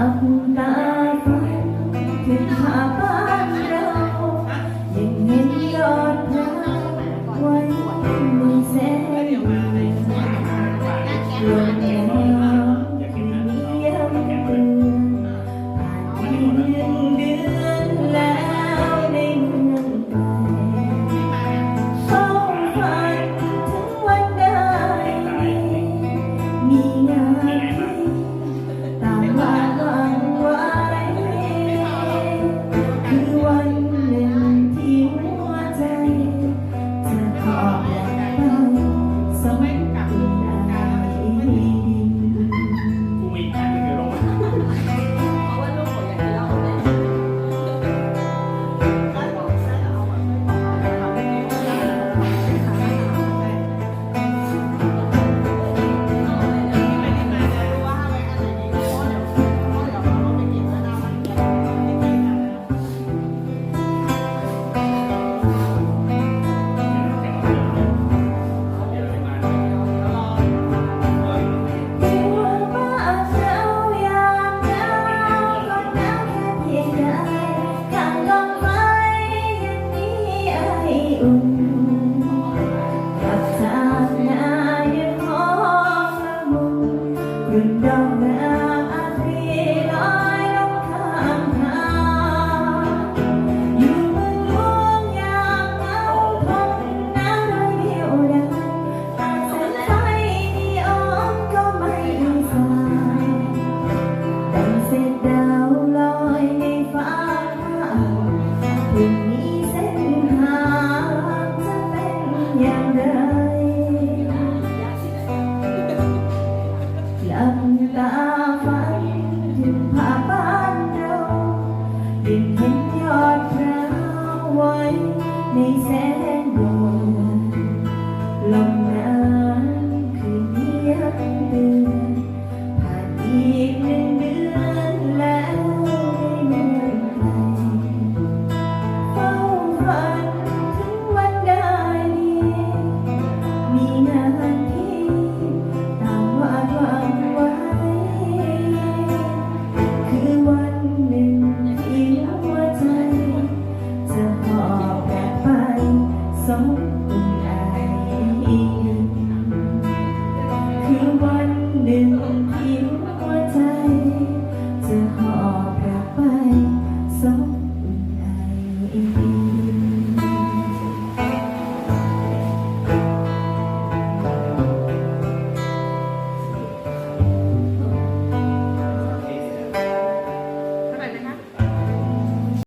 ตาฝันถึงภาพ you. เก็บเห็นยอดพร้าวไว้ในแสงดวง